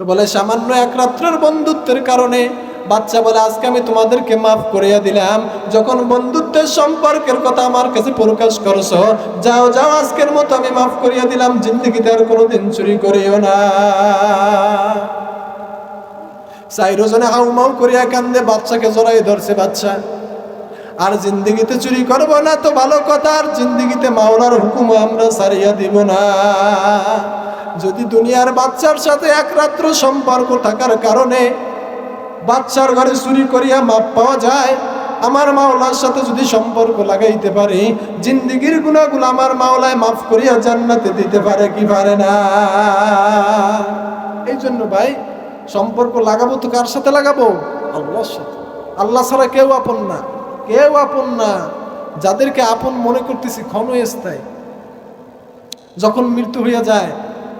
তো বলে, সামান্য এক রাত্রের বন্ধুত্বের কারণে বাচ্চা বলে, আজকে আমি তোমাদেরকে মাফ করিয়া দিলাম। যখন বন্ধুত্বের সম্পর্কের কথা আমার কাছে প্রকাশ করছ, যাও যাও, আজকের মতো আমি মাফ করিয়া দিলাম, জিন্দগিতে আর কোনোদিন চুরি করিও না। সাইরোজনে হাউমাউ করিয়া কান্দে, বাচ্চাকে জড়াই ধরছে বাচ্চা। আর জিন্দিগিতে চুরি করব না তো ভালো কথা, আর জিন্দিগিতে মাওলার হুকুম আমরা সারিয়া দিব না। যদি দুনিয়ার বাচ্চার সাথে এক রাত্র সম্পর্ক থাকার কারণে বাচ্চার ঘরে চুরি করিয়া মাপ পাওয়া যায়, আমার মাওলার সাথে যদি সম্পর্ক লাগাইতে পারি, জিন্দিগির গুণাগুলো আমার মাওলায় মাফ করিয়া জান্নাতে দিতে পারে কি পারে না? এই জন্য ভাই, সম্পর্ক লাগাবো তো কার সাথে লাগাবো? আল্লাহর সাথে। আল্লাহ ছাড়া কেউ আপন না, কেউ আপন না। যাদেরকে আপন মনে করতেছি ক্ষণস্থায়ী। যখন মৃত্যু হইয়া যায়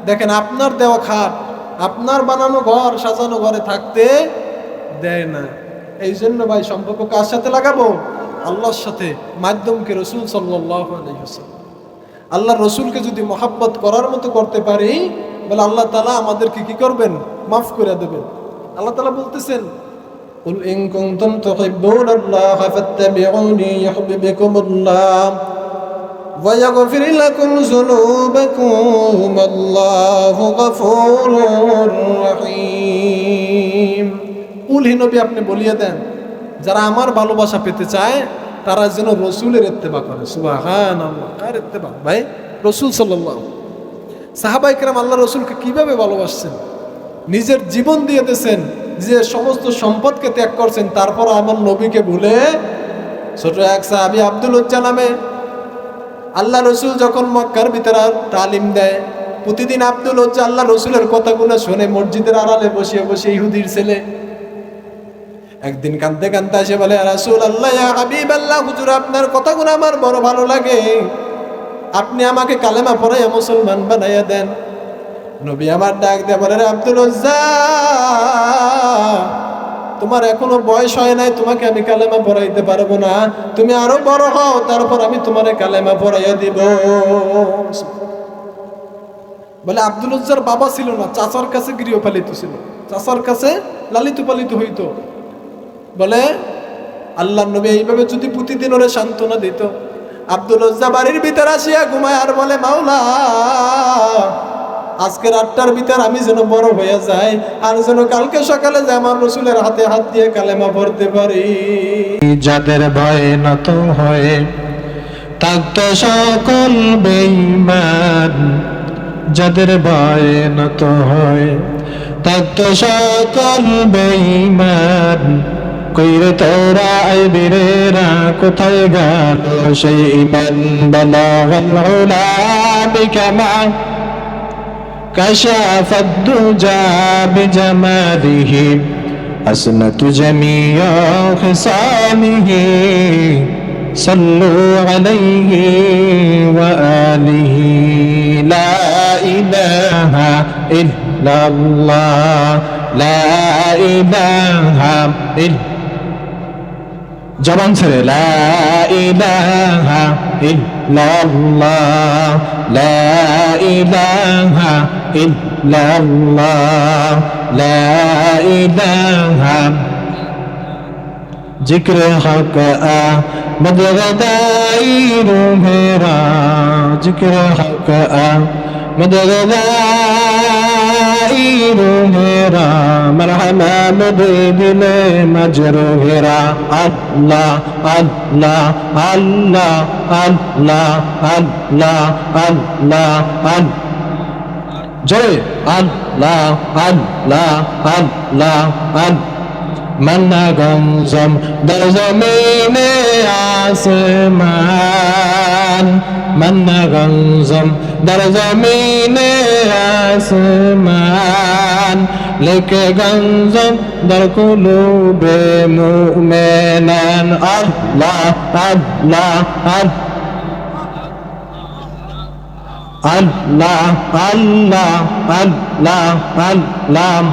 দেখেন আপনার দেওয়া খাট আপনার বানানো ঘর সাজানো ঘরে থাকতে দেয় না এই জন্য ভাই সম্পর্ক কার সাথে লাগাবো আল্লাহর সাথে মাধ্যমকে রসুল সাল্লাহ আল্লাহ রসুলকে যদি মহাব্বত করার মতো করতে পারি বলে আল্লাহ তালা আমাদেরকে কি করবেন মাফ করে দেবেন আল্লাহ তালা বলতেছেন قل إن كنتم تحبون الله فاتبعوني يحببكم الله ويغفر لكم ذنوبكم والله غفور رحيم কুল হি নবী আপনি বলিয়ে দেন যারা আমার ভালোবাসা পেতে চায় তারা যেন রসুলের ইত্তেবা করে সুবাহান কার ইত্তেবা ভাই রসুল সাল্লাহ সাহাবাই কেরাম আল্লাহ রসুলকে কিভাবে ভালোবাসছেন নিজের জীবন দিয়ে দিয়েছেন যে সমস্ত সম্পদকে ত্যাগ করছেন তারপর আমার নবীকে ভুলে ছোট এক সাহাবি আব্দুল উজ্জা নামে আল্লাহ রসুল যখন মক্কার ভিতরে তালিম দেয়, প্রতিদিন আব্দুল উজ্জা আল্লাহ রসুলের কথাগুলো শুনে মসজিদের আড়ালে বসিয়ে বসে ইহুদির ছেলে। একদিন কান্দতে কান্দতে আসে বলে রাসুল আল্লাহ হাবিব আল্লাহ হুজুর, আপনার কথাগুলো আমার বড় ভালো লাগে। আপনি আমাকে কালেমা পড়াইয়া মুসলমান বানাইয়া দেন। নবী আমার ডাক দিয়ে বলে আব্দুল তোমার এখনও বয়স হয় নাই, তোমাকে আমি কালেমা পড়াইতে পারব না। তুমি আরও বড় হও, তারপর আমি তোমার কালেমা পড়াইয়া দিব। বলে আব্দুল উজ্জার বাবা ছিল না, চাচার কাছে গৃহপালিত ছিল। চাচার কাছে লালিত পালিত হইতো। বলে, আল্লাহ নবী এইভাবে যদি প্রতিদিন ওরে সান্ত্বনা দিত। আব্দুল উজ্জা বাড়ির ভিতরে আসিয়া ঘুমায় আর বলে, মাওলা আজকের আটটার ভিতর আমি যেন বড় হয়ে যাই, আর যেন কালকে সকালে যে আমার রসুলের হাতে হাত দিয়ে কালেমা পড়তে পারি। যাদের ভয়ে নত হয়ে থাকত সকল বেইমান যাদের ভয়ে নত হয় থাকত সকল বেঈমান। কইরে তোরা আই বীরেরা, কোথায় গেল সেই ইমান বলাগাল উলা বিকামা كشف الدجى بجماله حسنة جميع خصامه. صلوا عليه وآله لا إله إلا الله لا إله إلا জবান ছেড়ে লা ইলাহা ইল্লাল্লাহ লা ইলাহা ইল্লাল্লাহ লা मेरा मरहमम दे दिले मजरूरा अल्लाह अल्लाह अल्लाह अल्लाह अल्लाह अल्लाह अल्लाह जय अल्लाह अल्लाह अल्लाह अल्लाह মন্না গঞ্জম দর জমিনে আসমান মন্না গঞ্জম দর আসমান লেকে গঞ্জম দর কুলুবে মুমেনান আল্লাহ আল্লাহ আল্লাহ আল্লাহ আল্লাহ আল্লাহ আল্লাহ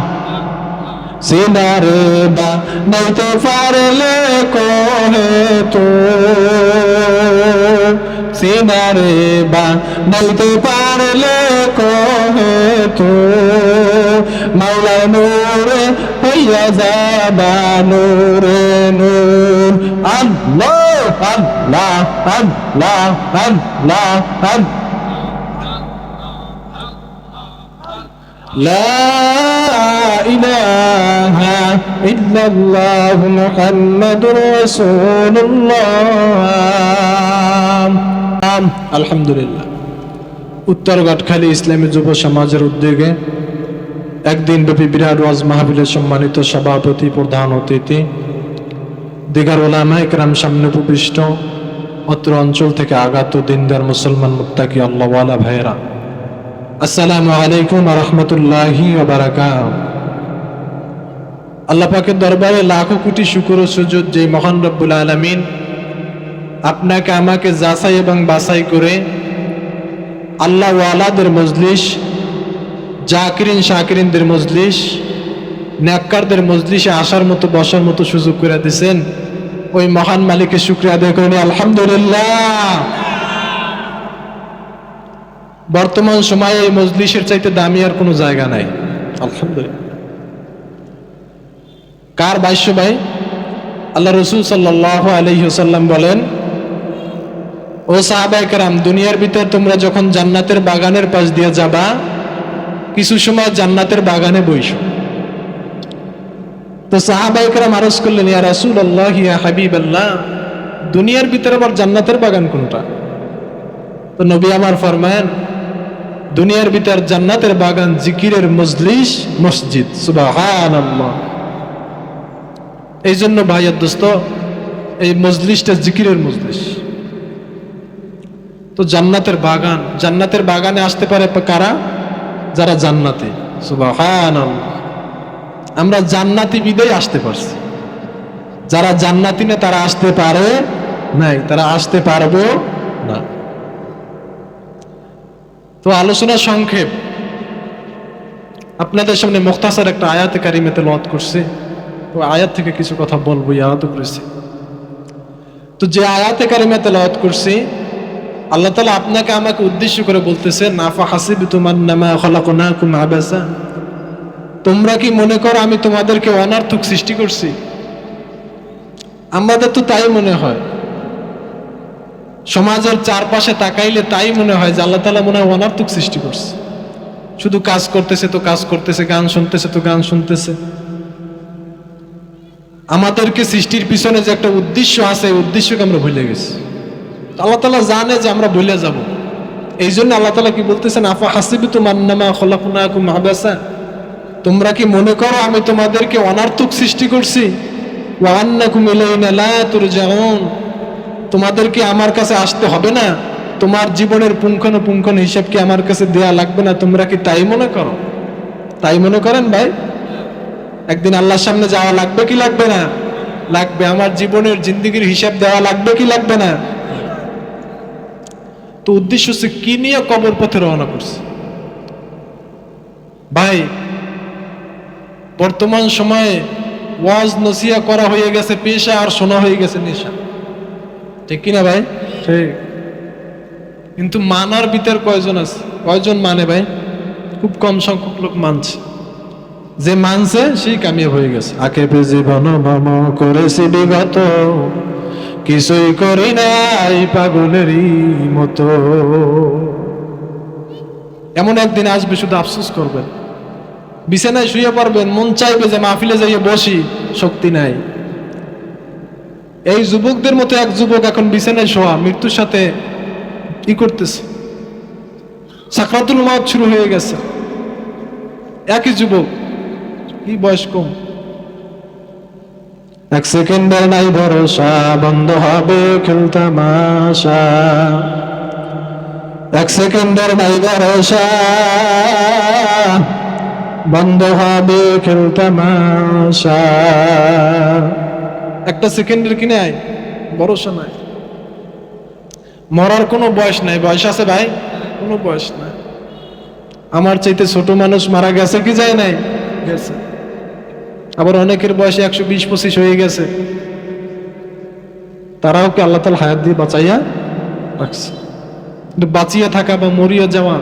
সিনারে বা নইতে পারলে কোহে তো। সিনারে বা বলতে পারলে কহে তো। মাওলা নূরে, হইয়া যাবা নূরে নূর। আল্লাহ আল্লাহ আল্লাহ আল্লাহ আল্লাহ। لا إله إلا الله محمد رسول الله আলহামদুলিল্লাহ উত্তর গাটখালী ইসলামী যুব সমাজের উদ্যোগে একদিন ব্যাপী বিরাট ওয়াজ মাহফিলের সম্মানিত সভাপতি প্রধান অতিথি দিঘার ওলামা একরাম সামনে উপবিষ্ট অত্র অঞ্চল থেকে আগত দিনদার মুসলমান মুত্তাকি আল্লাহওয়ালা ভাইয়েরা আসসালামু আলাইকুম রহমতুল্লাহি আল্লাহ পাকের দরবারে লাখো কোটি শুকুর সুযোগ যে মহান রব্বুল আলমিন আপনাকে, আমাকে যাচাই এবং বাছাই করে আল্লাহ ওয়ালাদের মজলিস, জাকিরিন, শাকিরিনদের মজলিস ন্যাক্কারদের মজলিসে আসার মতো, বসার মতো সুযোগ করে দিয়েছেন। ওই মহান মালিকের শুক্রিয়া আদায় করেন। আলহামদুলিল্লাহ। বর্তমান সময়ে এই মজলিসের চাইতে দামি আর কোনো জায়গা নাই। আলহামদুলিল্লাহ। কার বাইশ্য ভাই? আল্লাহ রসুল সাল্লাহ আলহিহসাল্লাম বলেন ও সাহাবাইকারাম দুনিয়ার ভিতর তোমরা যখন জান্নাতের বাগানের পাশ দিয়ে যাবা কিছু সময় জান্নাতের বাগানে বইস। তো সাহাবাইকারাম আরজ করলেন ইয়া রাসুল আল্লাহ ইয়া হাবিব আল্লাহ দুনিয়ার ভিতরে আবার জান্নাতের বাগান কোনটা? তো নবী আমার ফরমায়েন দুনিয়ার ভিতর জান্নাতের বাগান জিকিরের মজলিস, মসজিদ। এই জন্য ভাইয়ের দোস্ত, এই মজলিসটা জিকিরের মজলিস। তো জান্নাতের বাগান, জান্নাতের বাগানে আসতে পারে কারা? যারা জান্নাতি। আমরা জান্নাতি বিদেই আসতে পারছি। যারা জান্নাতি না, তারা আসতে পারে নাই, তারা আসতে পারব না। তো আলোচনা সংক্ষেপ। আপনাদের সামনে মুখতাসার একটা আয়াতে কারিমেতে লত করছে। তো আয়াত থেকে কিছু কথা বলব ইয়াদ করেছি। তো যে আয়াতে কারিমেতে লত করছি, আল্লাহ তালা আপনাকে আমাকে উদ্দেশ্য করে বলতেছে, নাফা হাসিবি তোমার নামা খলাকোনা কুম আবেসা। তোমরা কি মনে করো আমি তোমাদেরকে অনার্থক সৃষ্টি করছি? আমাদের তো তাই মনে হয়। সমাজের চারপাশে তাকাইলে তাই মনে হয় যে আল্লাহ তালা মনে হয় অনার্থক সৃষ্টি করছে। শুধু কাজ করতেছে তো কাজ করতেছে, গান শুনতেছে তো গান শুনতেছে। আমাদেরকে সৃষ্টির পিছনে যে একটা উদ্দেশ্য আছে উদ্দেশ্যকে আমরা ভুলে গেছি। আল্লাহ তালা জানে যে আমরা ভুলে যাব। এই জন্য আল্লাহ তালা কি বলতেছেন, আফা হাসিবি তো মান্নামা খলাকুনাকুম আবাসা তোমরা কি মনে করো আমি তোমাদেরকে অনার্থক সৃষ্টি করছি? ওয়ান্নাকুম ইলাইনা লা তোমাদেরকে আমার কাছে আসতে হবে না? তোমার জীবনের পুঙ্খানুপুঙ্খন হিসাব কি আমার কাছে দেয়া লাগবে না? তোমরা কি তাই মনে করো? তাই মনে করেন ভাই? একদিন আল্লাহর সামনে যাওয়া লাগবে কি লাগবে না? লাগবে। আমার জীবনের জিন্দিগির হিসাব দেওয়া লাগবে কি লাগবে না? তো উদ্দেশ্য হচ্ছে কি নিয়ে কবর পথে রওনা করছে? ভাই, বর্তমান সময়ে ওয়াজ নসিয়া করা হয়ে গেছে, পেশা আর শোনা হয়ে গেছে নেশা। ঠিক কিনা ভাই? ঠিক। কিন্তু মানার ভিতর কয়জন আছে? কয়জন মানে ভাই? খুব কম সংখ্যক লোক মানছে। যে মানছে সেই কামিয়াব হয়ে গেছে। আকে জীবন ভ্রম করেছি বিগত। কিছুই করি নাই পাগলেরই মতো। এমন একদিন আসবে শুধু আফসোস করবেন। বিছানায় শুয়ে পড়বেন মন চাইবে যে মাহফিলে যাইয়ে বসি শক্তি নাই। এই যুবকদের মতো এক যুবক এখন বিছানায় শোয়া, মৃত্যুর সাথে কি করতেছে। সাকরাতুল মাত শুরু হয়ে গেছে। একই যুবক, কি বয়স কম? এক সেকেন্ডের নাই ভরসা, বন্ধ হবে খেলতামাশা এক সেকেন্ডের নাই ভরসা, বন্ধ হবে খেলতামাশা একটা সেকেন্ডের কিনে আয়। ভরসা নাই। মরার কোনো বয়স নাই। বয়স আছে ভাই? কোনো বয়স নাই। আমার চাইতে ছোট মানুষ মারা গেছে কি যায় নাই? গেছে। আবার অনেকের বয়সে একশো বিশ পঁচিশ হয়ে গেছে। তারাও কি আল্লাহ তালা হায়াত দিয়ে বাঁচাইয়া রাখছে? বাঁচিয়ে থাকা বা মরিয়া যাওয়া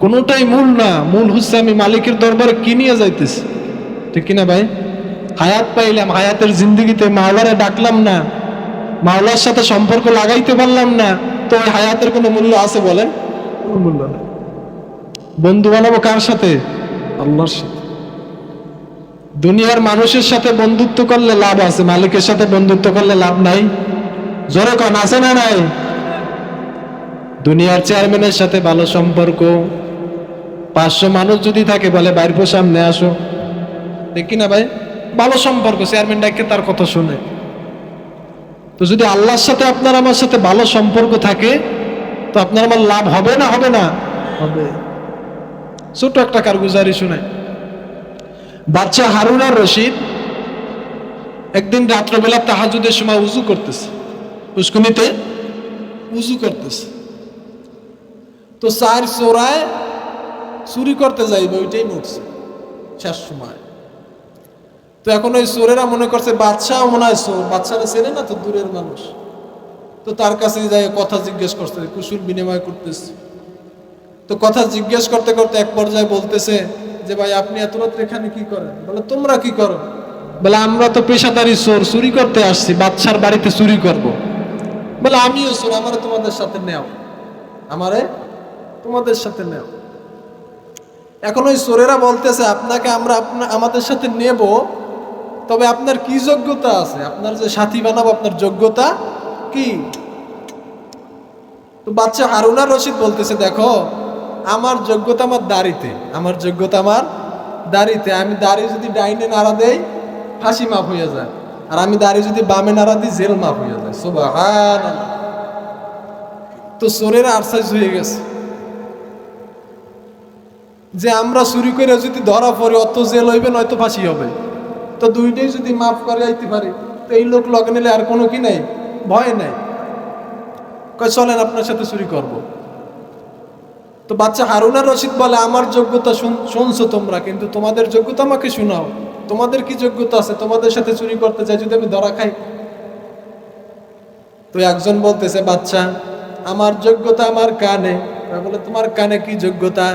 কোনোটাই মূল না। মূল হচ্ছে আমি মালিকের দরবারে কি নিয়ে যাইতেছি। ঠিক কিনা ভাই? হায়াত পাইলাম হায়াতের জিন্দগিতে মাওলারে ডাকলাম না মাওলার সাথে সম্পর্ক লাগাইতে পারলাম না তো ওই হায়াতের কোনো মূল্য আছে বলেন? কোনো মূল্য নেই। বন্ধু বানাবো কার সাথে? আল্লাহর সাথে। দুনিয়ার মানুষের সাথে বন্ধুত্ব করলে লাভ আছে মালিকের সাথে বন্ধুত্ব করলে লাভ নাই। জোরে কন আছে না নাই? দুনিয়ার চেয়ারম্যানের সাথে ভালো সম্পর্ক। পাঁচশো মানুষ যদি থাকে বলে বাইর সামনে আসো। দেখি না ভাই? ভালো সম্পর্ক চেয়ারম্যান ডাকে তার কথা শুনে। তো যদি আল্লাহর সাথে আপনার আমার সাথে ভালো সম্পর্ক থাকে, তো আপনার আমার লাভ হবে না হবে না? হবে। ছোট একটা কারগুজারি শুনে। বাচ্চা হারুন আর রশিদ একদিন রাত্রবেলা তাহাজুদের সময় উজু করতেছে। পুষ্কুনিতে উজু করতেছে। তো চার চোরায় চুরি করতে যাইবে, ওইটাই নড়ছে শেষ সময়। তো এখন ওই চোরেরা মনে করছে বাচ্চাও মনে হয় চোর বাচ্চারা চেনে না তো দূরের মানুষ? তো তার কাছে যাই কথা জিজ্ঞেস করতে কুশল বিনিময় করতেছে। তো কথা জিজ্ঞেস করতে করতে এক পর্যায়ে বলতেছে যে, ভাই, আপনি এত রাত্রে এখানে কি করেন? বলে, তোমরা কি করো? বলে, আমরা তো পেশাদারি চোর চুরি করতে আসছি বাচ্চার বাড়িতে চুরি করব। বলে, আমিও চোর আমারে তোমাদের সাথে নেও, আমারে তোমাদের সাথে নেও। এখন ওই চোরেরা বলতেছে, আপনাকে আমরা আমাদের সাথে নেব তবে আপনার কি যোগ্যতা আছে? আপনার যে সাথী বানাবো, আপনার যোগ্যতা কি? তো বাচ্চা হারুনা রশিদ বলতেছে, দেখো, আমার যোগ্যতা আমার দাড়িতে, আমার যোগ্যতা আমার দাড়িতে। আমি দাড়ি যদি ডাইনে নাড়া দেই, ফাঁসি মাফ হয়ে যায়। আর আমি দাড়ি যদি বামে নাড়া দিই, জেল মাফ হয়ে যায়। সুবহান তো চোরের আরসাইজ হয়ে গেছে। যে আমরা চুরি করে যদি ধরা পড়ি, অত জেল হইবে, নয়তো ফাঁসি হবে। তো দুইটাই যদি মাফ করে আইতে পারি, তো এই লোক লগে নিলে আর কোনো কি নাই? ভয় নাই। কয়, চলেন আপনার সাথে চুরি করব। তো বাচ্চা হারুনা রশিদ বলে, আমার যোগ্যতা শুনছো তোমরা, কিন্তু তোমাদের যোগ্যতা আমাকে শোনাও। তোমাদের কি যোগ্যতা আছে? তোমাদের সাথে চুরি করতে চাই, যদি আমি ধরা খাই? তো একজন বলতেছে, বাচ্চা, আমার যোগ্যতা আমার কানে। বলে তোমার কানে কি যোগ্যতা?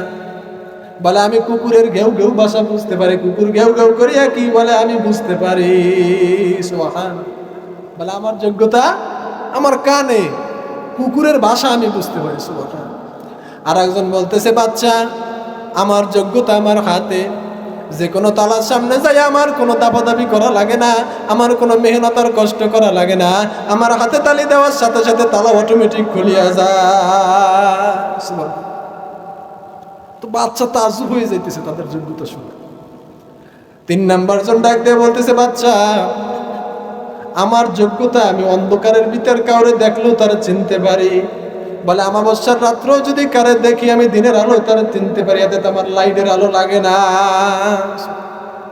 বলে, আমি কুকুরের ঘেউ ঘেউ ভাষা বুঝতে পারি। কুকুর ঘেউ ঘেউ করিয়া কি বলে, আমি বুঝতে পারি। সোহান বলে, আমার যোগ্যতা আমার কানে, কুকুরের ভাষা আমি বুঝতে পারি। সোহান আর একজন বলতেছে, বাচ্চা, আমার যোগ্যতা আমার হাতে। যে কোনো তালার সামনে যাই, আমার কোনো দাবাদাবি করা লাগে না, আমার কোনো মেহনত আর কষ্ট করা লাগে না, আমার হাতে তালি দেওয়ার সাথে সাথে তালা অটোমেটিক খুলিয়া যায়। তো বাচ্চা তাজুব হয়ে যাইতেছে, তাদের যোগ্যতা শুনে তিন নাম্বার জন ডাক দিয়ে বলতেছে, বাচ্চা, আমার যোগ্যতা আমি অন্ধকারের ভিতর কাউরে দেখলেও তারা চিনতে পারি। বলে, আমাবস্যার রাত্র যদি কারে দেখি আমি দিনের আলো তারা চিনতে পারি, এতে আমার লাইটের আলো লাগে না।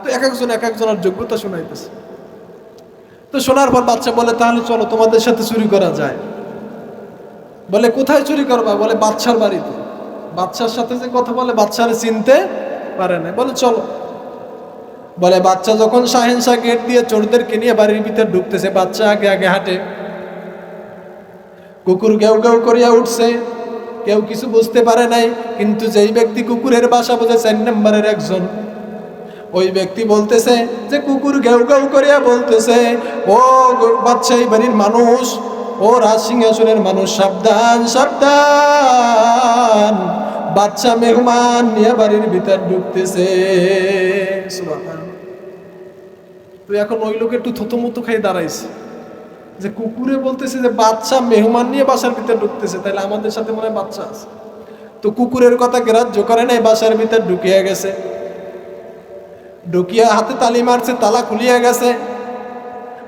তো এক একজন, এক একজনের যোগ্যতা শোনাইতেছে। তো শোনার পর বাচ্চা বলে, তাহলে চলো তোমাদের সাথে চুরি করা যায়। বলে, কোথায় চুরি করবা? বলে, বাচ্চার বাড়িতে। বাচ্চার সাথে যে কথা বলে বাচ্চারে চিনতে পারে না। বলে, চলো। বলে বাচ্চা যখন শাহেনশাহ গেট দিয়ে চোরদেরকে নিয়ে বাড়ির ভিতরে ঢুকতেছে বাচ্চা আগে আগে হাঁটে। কুকুর গেউ গেউ করিয়া উঠছে। কেউ কিছু বুঝতে পারে নাই, কিন্তু যেই ব্যক্তি কুকুরের বাসা বোঝে, চার নম্বরের একজন। ওই ব্যক্তি বলতেছে যে, কুকুর ঘেউ ঘেউ করিয়া বলতেছে, ও বাচ্চা এই বাড়ির মানুষ, ও রাজ সিংহাসনের মানুষ, সাবধান সাবধান। বাচ্চা মেহমান নিয়ে বাড়ির ভিতর ঢুকতেছে। সুবহান। তো এখন ওই লোক একটু থতমতো খাই দাঁড়াইছে। যে কুকুরে বলতেছে যে বাচ্চা মেহমান নিয়ে বাসার ভিতর ঢুকতেছে তাহলে আমাদের সাথে মনে বাচ্চা আছে। তো কুকুরের কথা গ্রাহ্য করে নাই? বাসার ভিতর ঢুকিয়া গেছে। ঢুকিয়া হাতে তালি মারছে, তালা খুলিয়া গেছে।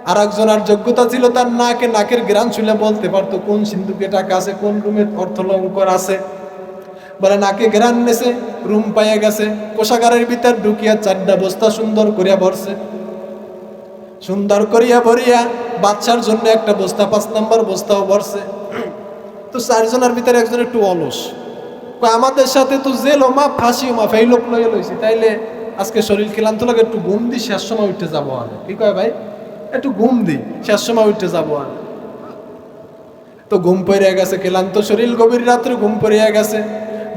আর একজনের যোগ্যতা ছিল তার নাকে, নাকের গ্রাম শুনে বলতে পারতো, কোন সিন্ধুকে টাকা আছে, কোন রুমে অর্থলঙ্কর আছে। বলে নাকে গ্রান নেছে, রুম পাইয়া গেছে, কোষাগারের ভিতর ঢুকিয়া চারটা বস্তা সুন্দর করিয়া ভরছে। সুন্দর করিয়া ভরিয়া বাচ্চার জন্য একটা বস্তা, পাঁচ নাম্বার বস্তাও ভরছে। তো চারজনের ভিতরে একজন একটু অলস। আমাদের সাথে তো জেল মা ফাঁসিও মা এই লোক লয়ে লইছি। তাইলে আজকে শরীর ক্লান্ত লাগে, একটু ঘুম দি, শেষ সময় উঠে যাব আর কি কয় ভাই? একটু ঘুম দি, শেষ সময় উঠে যাব আর তো ঘুম পড়িয়া গেছে, ক্লান্ত শরীর, গভীর রাত্রে ঘুম পড়িয়া গেছে।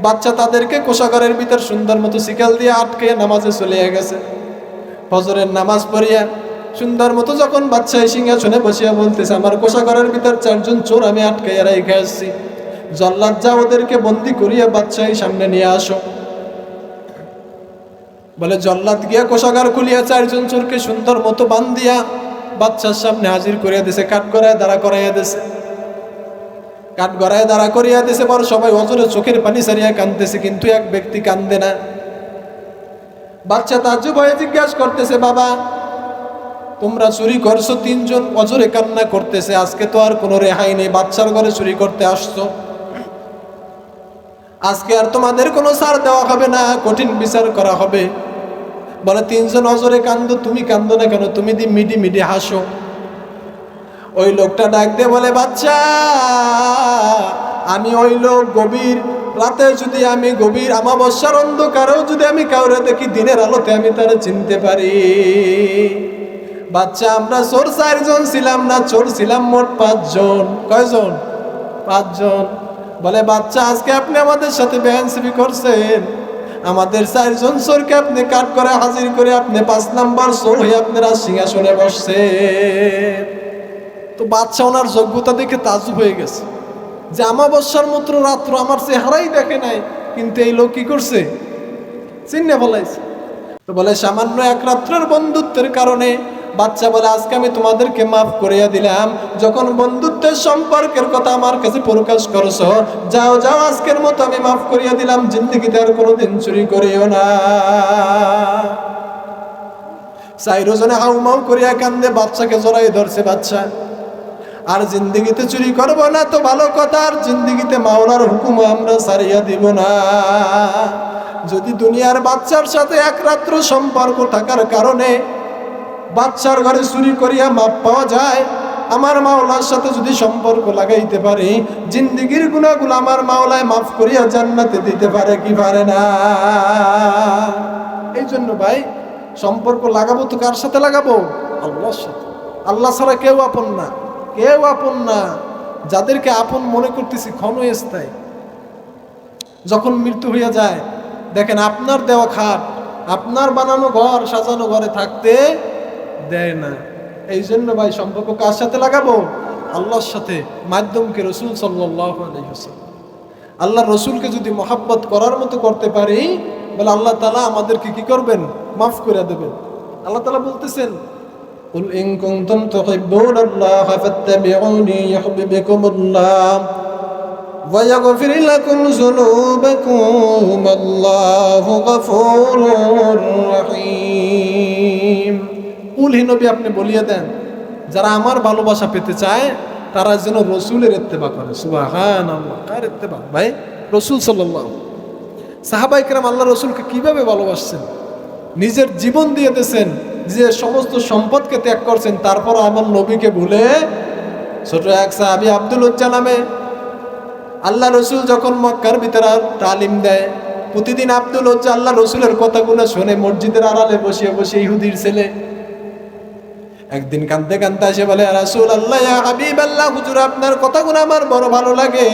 বাচ্চা তাদেরকে কোষাগারের ভিতর সুন্দর মতো শিকাল দিয়ে আটকে নামাজে চলে গেছে। ফজরের নামাজ পড়িয়া সুন্দর মতো যখন বাচ্চা সিংহাসনে বসিয়া বলতেছে, আমার কোষাগারের ভিতর চারজন চোর আমি আটকে রেখে আসছি। জল্লাদ যা ওদেরকে বন্দি করিয়া বাচ্চা এই সামনে নিয়ে আসো। বলে জল্লাদ গিয়া কোষাগার খুলিয়া চারজন চোরকে সুন্দর মতো বান্ধিয়া বাচ্চার সামনে হাজির করিয়া দিছে, কাঠ করায়, দাঁড়া করাইয়া দিছে। কাঠ গড়ায় দাঁড়া করিয়া দিছে, বড় সবাই অজরে চোখের পানি সারিয়া কান্দতেছে কিন্তু এক ব্যক্তি কান্দে না। বাচ্চা তাজ্জু ভয়ে জিজ্ঞাসা করতেছে, বাবা, তোমরা চুরি করছ, তিনজন অজরে কান্না করতেছে, আজকে তো আর কোনো রেহাই নেই, বাচ্চার ঘরে চুরি করতে আসছো। আজকে আর তোমাদের কোনো সার দেওয়া হবে না, কঠিন বিচার করা হবে। বলে, তিনজন অজরে কান্দ, তুমি কান্দ না কেন? তুমি দি মিডি মিডি হাসো। ওই লোকটা ডাকতে বলে, বাচ্চা, আমি ওই লোক গভীর রাতে যদি আমি গভীর আমাবস্যার অন্ধকারেও যদি আমি কাউরে দেখি, দিনের আলোতে আমি তারা চিনতে পারি। বাচ্চা, আমরা চোর চারজন ছিলাম না, চোর ছিলাম মোট পাঁচজন। কয়জন? পাঁচজন। বলে, বাচ্চা, আজকে আপনি আমাদের সাথে বেহানসিবি করছেন। আমাদের চারজন চোরকে আপনি কাট করে হাজির করে আপনি পাঁচ নাম্বার চোর হয়ে আপনারা সিংহাসনে বসছেন। তো বাচ্চা ওনার যোগ্যতা দেখে তাজুব হয়ে গেছে। যে আমাবস্যার মতো রাত্র আমার চেহারাই দেখে নাই, কিন্তু এই লোক কি করছে? চিন্নে বলাইছে। তো বলে, সামান্য এক রাত্রের বন্ধুত্বের কারণে বাচ্চা বলে, আজকে আমি তোমাদেরকে মাফ করিয়া দিলাম। যখন বন্ধুত্বের সম্পর্কের কথা আমার কাছে প্রকাশ করছ, যাও যাও, আজকের মতো আমি মাফ করিয়া দিলাম, জিন্দগিতে আর কোনোদিন চুরি করিও না। চাইরোজনে হাউমাউ করিয়া কান্দে, বাচ্চাকে জড়াই ধরছে বাচ্চা। আর জিন্দগিতে চুরি করব না তো ভালো কথা, আর জিন্দগিতে মাওলার হুকুম আমরা সারিয়া দিব না। যদি দুনিয়ার বাচ্চার সাথে এক রাত্র সম্পর্ক থাকার কারণে বাচ্চার ঘরে চুরি করিয়া মাপ পাওয়া যায়, আমার মাওলার সাথে যদি সম্পর্ক লাগাইতে পারি, জিন্দিগির গুণাগুলো আমার মাওলায় মাফ করিয়া জান্নাতে দিতে পারে কি পারে না? এই জন্য ভাই, সম্পর্ক লাগাবো তো কার সাথে লাগাবো? আল্লাহর সাথে। আল্লাহ ছাড়া কেউ আপন না। কেউ আপন না, যাদেরকে আপন মনে করতেছি ক্ষণ ক্ষণস্থায়ী। যখন মৃত্যু হইয়া যায়, দেখেন আপনার দেওয়া খাট, আপনার বানানো ঘর, সাজানো ঘরে থাকতে দেয় না। এই জন্য ভাই সম্পর্ক কার সাথে লাগাবো? আল্লাহর সাথে, মাধ্যমকে রসুল সাল্লাহ আল্লাহ রসুলকে যদি মহাব্বত করার মতো করতে পারি, বলে আল্লাহ তালা আমাদেরকে কি করবেন? মাফ করে দেবেন। আল্লাহ তালা বলতেছেন قل إن كنتم تحبون الله فاتبعوني يحببكم الله ويغفر لكم ذنوبكم الله غفور رحيم কুল হি নবী আপনি বলিয়ে দেন যারা আমার ভালোবাসা পেতে চায় তারা যেন রসুলের ইত্তেবা করে সুবাহান আল্লাহ কার ইত্তেবা ভাই রসুল সাল্লাল্লাহু সাহাবাই কেরাম আল্লাহ রসুলকে কিভাবে ভালোবাসছেন নিজের জীবন দিয়ে দিয়েছেন যে সমস্ত সম্পদকে ত্যাগ করছেন তারপর আমার নবীকে ভুলে ছোট এক সাহাবি আব্দুল উজ্জা নামে আল্লাহ রসুল যখন মক্কার ভিতরে তালিম দেয়, প্রতিদিন আব্দুল উজ্জা আল্লাহ রসুলের কথাগুলো শুনে মসজিদের আড়ালে বসিয়ে বসে ইহুদির ছেলে একদিন কান্দতে কান্দতে আসে বলে রাসুল আল্লাহ হাবিব আল্লাহ হুজুর, আপনার কথাগুলো আমার বড় ভালো লাগে।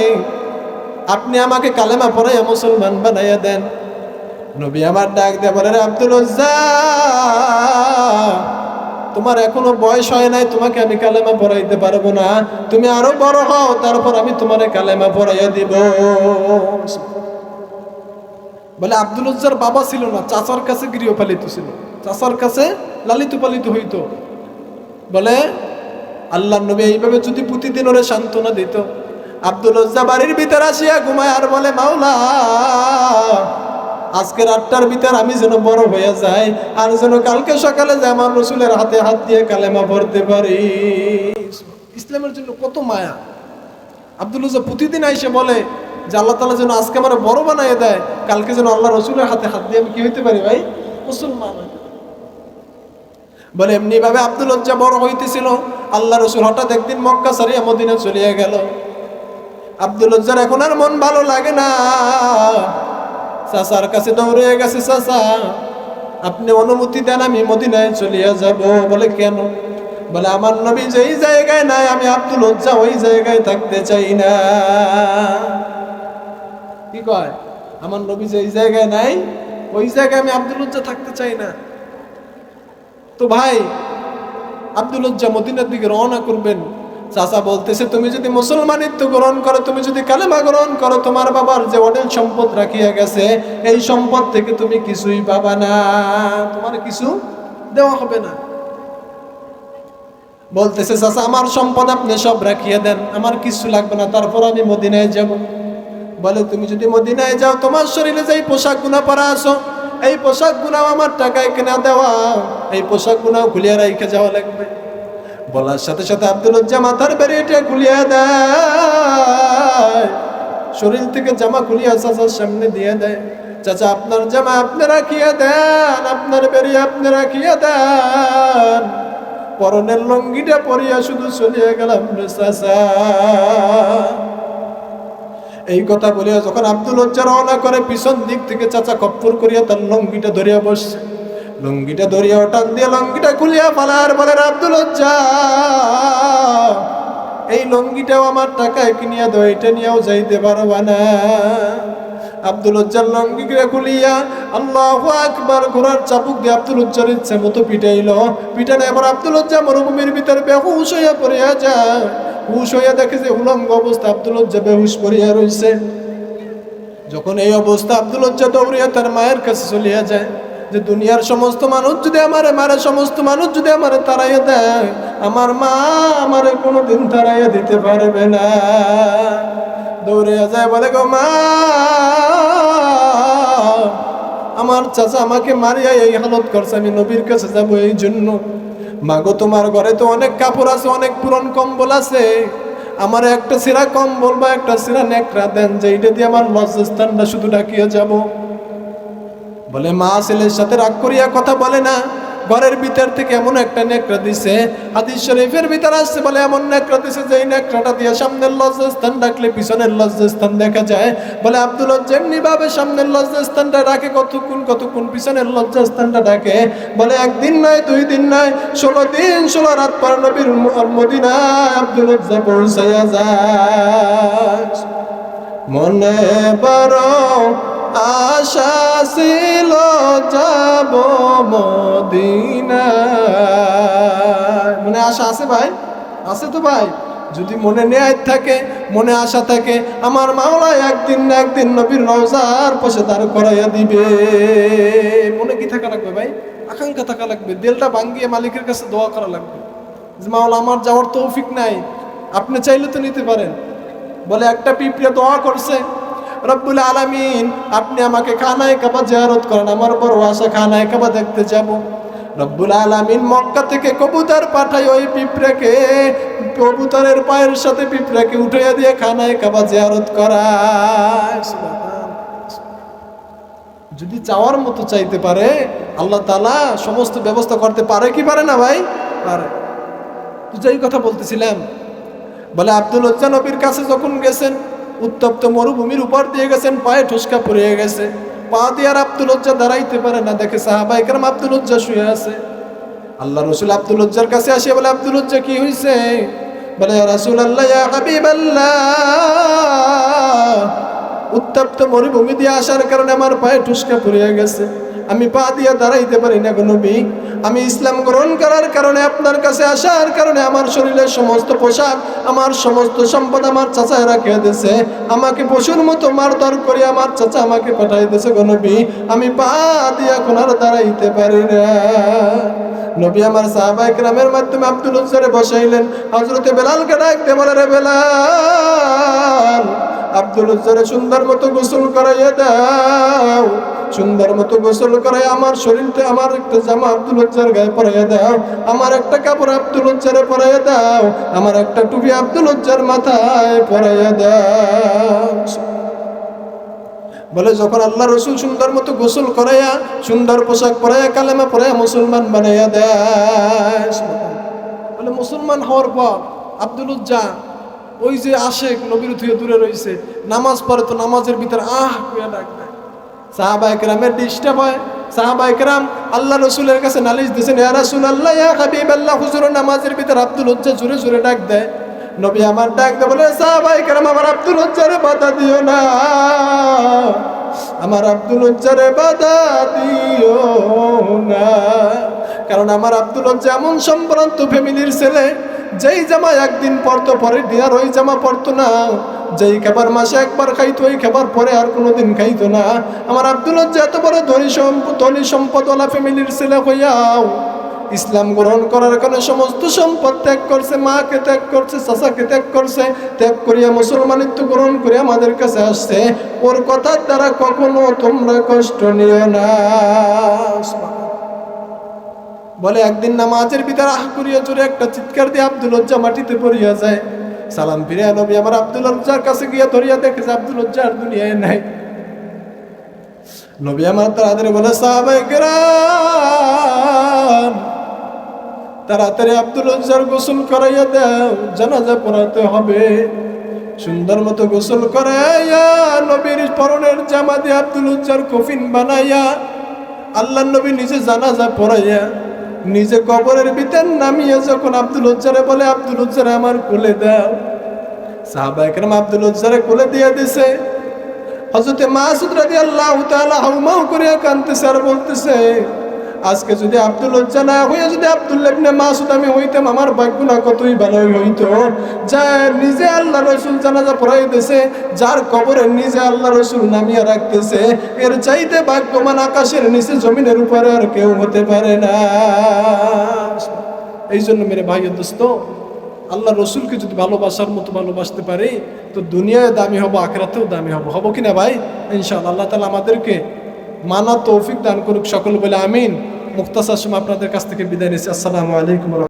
আপনি আমাকে কালেমা পড়াইয়া মুসলমান বানাইয়া দেন। নবী আমার ডাক দিয়ে বলে আব্দুল তোমার এখনও বয়স হয় নাই, তোমাকে আমি কালেমা পড়াইতে পারব না। তুমি আরও বড় হও, তারপর আমি তোমার কালেমা পড়াইয়া দিব। বলে, আব্দুল উজ্জার বাবা ছিল না, চাচার কাছে গৃহপালিত ছিল। চাচার কাছে লালিত পালিত হইতো। বলে আল্লাহ নবী এইভাবে যদি প্রতিদিন ওরে সান্ত্বনা দিত, আব্দুল উজ্জা বাড়ির ভিতরে আসিয়া ঘুমায় আর বলে, মাওলা আজকের আটটার ভিতর আমি যেন বড় হয়ে যাই, আর যেন কালকে সকালে যে আমার রসুলের হাতে হাত দিয়ে কালেমা পড়তে পারি। ইসলামের জন্য কত মায়া। আব্দুল উজ্জা প্রতিদিন আইসে বলে যে আল্লাহ তালা যেন আজকে আমার বড় বানাই দেয়, কালকে যেন আল্লাহ রসুলের হাতে হাত দিয়ে আমি কি হইতে পারি ভাই? মুসলমান। বলে এমনি ভাবে আব্দুল উজ্জা বড় হইতেছিল, আল্লাহ রসুল হঠাৎ একদিন মক্কা সারিয়া মদিনা চলিয়া গেল। আব্দুল উজ্জার এখন আর মন ভালো লাগে না। চাচার কাছে দৌড়ে গেছে, চাচা। আপনি অনুমতি দেন, আমি মদিনায় চলিয়া যাব। বলে, কেন? বলে, আমার নবী যেই জায়গায় নাই, আমি আব্দুল হজ্জা ওই জায়গায় থাকতে চাই না। কি কয়? আমার নবী যেই জায়গায় নাই, ওই জায়গায় আমি আব্দুল হজ্জা থাকতে চাই না। তো ভাই, আব্দুল হজ্জা মদিনার দিকে রওনা করবেন। চাচা বলতেছে, তুমি যদি মুসলমানিত্ব গ্রহণ করো, তুমি যদি কালেমা গ্রহণ করো, তোমার বাবার যে অনেক সম্পদ রাখিয়া গেছে, এই সম্পদ থেকে তুমি কিছুই পাবা না, তোমার কিছু দেওয়া হবে না। বলতেছে, চাচা, আমার সম্পদ আপনি সব রাখিয়ে দেন, আমার কিছু লাগবে না, তারপর আমি মদিনায় যাব। বলে, তুমি যদি মদিনায় যাও, তোমার শরীরে যেই পোশাক গুনা পরা আসো এই পোশাক গুনাও আমার টাকায় কেনা দেওয়া, এই পোশাক গুনাও খুলিয়া রাইখে যাওয়া লাগবে। বলার সাথে সাথে আব্দুল মাথার বেরিয়েটা খুলিয়া দেয়। শরীর থেকে জামা খুলিয়া চাচার সামনে দিয়ে দেয়। চাচা, আপনার জামা আপনি রাখিয়া দেন, আপনার বেরিয়ে আপনি রাখিয়া দেন। পরনের লঙ্গিটা পরিয়া শুধু চলিয়া গেলাম চাচা। এই কথা বলিয়া যখন আব্দুল হজ্জা রওনা করে, পিছন দিক থেকে চাচা কপ্পর করিয়া তার লঙ্গিটা ধরিয়া বসছে। লঙ্গিটা ধরিয়া টান দিয়ে লঙ্গিটা খুলিয়া ফালার বলেন আব্দুল এই লঙ্গিটাও আমার টাকায় কিনিয়া দাও, এটা নিয়েও যাইতে পারবা না। আব্দুল উজ্জার লঙ্গিকে খুলিয়া আল্লাহ আকবার ঘোড়ার চাপুক দিয়ে আব্দুল উজ্জার ইচ্ছে মতো পিটাইল। পিটানে এবার আব্দুল উজ্জা মরুভূমির ভিতরে বেহুশ হইয়া পড়িয়া যায়। হুশ হইয়া দেখে যে উলঙ্গ অবস্থা, আব্দুল উজ্জা বেহুশ পড়িয়া রইছে। যখন এই অবস্থা, আব্দুল উজ্জা দৌড়িয়া তার মায়ের কাছে চলিয়া যায়। যে দুনিয়ার সমস্ত মানুষ যদি আমারে মারে সমস্ত মানুষ যদি আমারে তাড়াইয়া দেয়, আমার মা আমারে কোনোদিন তাড়াইয়া দিতে পারবে না। দৌড়িয়া যায় বলে, গো মা, আমার চাচা আমাকে মারিয়া এই হালত করছে, আমি নবীর কাছে যাব এই জন্য। মাগো, তোমার ঘরে তো অনেক কাপড় আছে, অনেক পুরন কম্বল আছে। আমার একটা সিরা কম্বল বা একটা সিরা নেকড়া দেন, যে এইটা দিয়ে আমার লজ্জাস্থানটা শুধু ডাকিয়ে যাব। বলে, মা ছেলের সাথে রাগ করিয়া কথা বলে না। ঘরের ভিতর থেকে এমন একটা নেকড়া দিছে, হাদিস শরীফের ভিতর আসছে বলে, এমন নেকড়া দিছে যে নেকড়াটা দিয়ে সামনের লজ্জাস্থান ডাকলে পিছনের লজ্জাস্থান দেখা যায়। বলে, আব্দুল যেমনি ভাবে সামনের লজ্জাস্থানটা ডাকে, কতক্ষণ কতক্ষণ পিছনের লজ্জাস্থানটা ডাকে। বলে, একদিন নয়, দুই দিন নয়, ষোলো দিন, ষোলো রাত পর নবীর মদিনায় আব্দুল পৌঁছাইয়া যায় মনে বড় আশা ছিল যাব মদিনা মনে আশা আছে ভাই? আছে তো ভাই। যদি মনে নেয় থাকে, মনে আশা থাকে, আমার মাওলা একদিন না একদিন নবীর রওজার পাশে দাঁড় করাইয়া দিবে। মনে কি থাকা লাগবে ভাই? আকাঙ্ক্ষা থাকা লাগবে। দিলটা ভাঙ্গিয়ে মালিকের কাছে দোয়া করা লাগবে। যে মাওলা, আমার যাওয়ার তৌফিক নাই। আপনি চাইলে তো নিতে পারেন। বলে একটা পিঁপড়ে দোয়া করছে রব্বুল আলামিন, আপনি আমাকে খানায় কাবা জিয়ারত করেন, আমার বড় আশা খানায় কাবা দেখতে যাব। রব্বুল আলামিন মক্কা থেকে কবুতর পাঠাই ওই পিঁপড়েকে, কবুতরের পায়ের সাথে পিঁপড়েকে উঠাইয়া দিয়ে খানায় কাবা জিয়ারত করায়। যদি চাওয়ার মতো চাইতে পারে, আল্লাহ তালা সমস্ত ব্যবস্থা করতে পারে কি পারে না ভাই? পারে। তো যেই কথা বলতেছিলাম, বলে আব্দুল উজ্জা নবীর কাছে যখন গেছেন উত্তপ্ত মরুভূমির উপর দিয়ে গেছেন, পায়ে ঠুসকা পড়ে গেছে। পা দিয়ে আর আব্দুল উজ্জা দাঁড়াইতে পারে না, দেখে সাহাবা কারণ আব্দুল উজ্জা শুয়ে আছে। আল্লাহ রসুল আব্দুল উজ্জার কাছে আসিয়া বলে, আব্দুল উজ্জা কি হয়েছে বলে রাসুল আল্লাহ হাবিব আল্লাহ উত্তপ্ত মরুভূমি দিয়ে আসার কারণে আমার পায়ে ঠুসকা পড়ে গেছে। আমি পা দিয়ে দাঁড়াইতে পারি না গো নবী। আমি ইসলাম গ্রহণ করার কারণে, আপনার কাছে আসার কারণে আমার শরীরের সমস্ত পোশাক, আমার সমস্ত সম্পদ আমার চাচায় রাখিয়ে দিয়েছে আমাকে পশুর মতো মারধর করে আমার চাচা আমাকে পাঠাই দিয়েছে গো নবী। আমি পা দিয়ে এখন আর দাঁড়াইতে পারি না। নবী আমার সাহাবাই গ্রামের মাধ্যমে আব্দুল উজ্জারে বসাইলেন। হজরতে বেলালকে ডাকতে বলে, রে বেলাল, আব্দুল উজ্জারে সুন্দর মতো গোসল করাইয়া দাও। সুন্দর মতো গোসল করাই আমার শরীরতে আমার একটা জামা আব্দুল উজ্জার গায়ে পরাইয়া দাও, আমার একটা কাপড় আব্দুল উজ্জারে পরাইয়া দাও, আমার একটা টুপি আব্দুল উজ্জার মাথায় পরাইয়া দাও। বলে যখন আল্লাহ রসুল সুন্দর মতো গোসল করাইয়া, সুন্দর পোশাক পরাইয়া, কালেমা পরাইয়া মুসলমান বানাইয়া দেয়। বলে মুসলমান হওয়ার পর আব্দুল উজ্জা ওই যে আশেক নবীর থেকে দূরে রয়েছে, নামাজ পড়ে তো নামাজের ভিতরে আহ ডাক সাহাবা একরামের ডিস্টার্ব হয়। সাহাবা একরাম আল্লাহ রসুলের কাছে নালিশ দিয়েছেন, ইয়া রাসূল আল্লাহ হাবিব আল্লাহ হুজুর নামাজের ভিতর আব্দুল হজ্জা জুড়ে জোরে ডাক দেয় নবী আমার ডাক দেয় বলে সাহাবা একরাম আমার আব্দুল হজ্জারে বাধা দিও না। আমার আব্দুল হজ্জারে বাধা দিও না। কারণ আমার আব্দুল হজ্জা এমন সম্ভ্রান্ত ফ্যামিলির ছেলে যেই জামা একদিন পরতো পরের দিন আর ওই জামা পরতো না। যেই খাবার মাসে একবার খাইতো, ওই খাবার পরে আর কোনোদিন খাইতো না। আমার আব্দুল এত বড় ধনী সম্পদ ধনী সম্পদওয়ালা ফ্যামিলির ছেলে হইয়াও ইসলাম গ্রহণ করার কারণে সমস্ত সম্পদ ত্যাগ করছে, মাকে ত্যাগ করছে, চাচাকে ত্যাগ করছে, ত্যাগ করিয়া মুসলমানিত্ব গ্রহণ করে আমাদের কাছে আসছে। ওর কথার দ্বারা কখনো তোমরা কষ্ট নিও না। বলে, একদিন নামাজের ভিতর আহ করিয়া জোরে একটা চিৎকার দিয়ে আব্দুল লজ্জা মাটিতে পড়িয়া যায়। সালাম ফিরে নবী, আমার আব্দুল লজ্জার কাছে গিয়া ধরিয়া দেখে যে আব্দুল লজ্জা আর দুনিয়ায় নাই। নবী আমার তাড়াতাড়ি বলে সাহাবাই কেরাম, তাড়াতাড়ি আব্দুল লজ্জার গোসল করাইয়া দাও, জানাজা পড়াতে হবে। সুন্দর মতো গোসল করাইয়া নবীর পরনের জামা দিয়ে আব্দুল লজ্জার কফিন বানাইয়া আল্লাহ নবী নিজে জানাজা পড়াইয়া নিজে কবরের ভিতর নামিয়ে যখন আব্দুল উজ্জারে বলে, আব্দুল উজ্জারে আমার কোলে দাও। সাহাবা একরাম আব্দুল উজ্জারে কোলে দিয়ে দিছে। হজরতে মাসুদ রাজি আল্লাহ তাআলা হাউমাউ করে কাঁদতেছে আর বলতেছে আজকে যদি আব্দুল না হয়ে যদি আব্দুল্লাহ ইবনে মাসুদ আমি হইতাম, আমার ভাগ্য না কতই ভালো হইতো। যার নিজে আল্লাহ রসুল জানাজা পড়াই দিছে যার কবরে নিজে আল্লাহ রসুল নামিয়ে রাখতেছে, এর চাইতে ভাগ্যমান আকাশের নিচে জমিনের উপরে আর কেউ হতে পারে না। এই জন্য মেরে ভাই দোস্ত, আল্লাহ রসুলকে যদি ভালোবাসার মতো ভালোবাসতে পারি, তো দুনিয়ায় দামি হব, আখরাতেও দামি হব। হব কিনা ভাই? ইনশাআল্লাহ, আল্লাহ তালা আমাদেরকে মানা তৌফিক দান করুক সকল বলে আমিন। মুক্তাসার আপনাদের কাছ থেকে বিদায় নিচ্ছি। আসসালামু আলাইকুম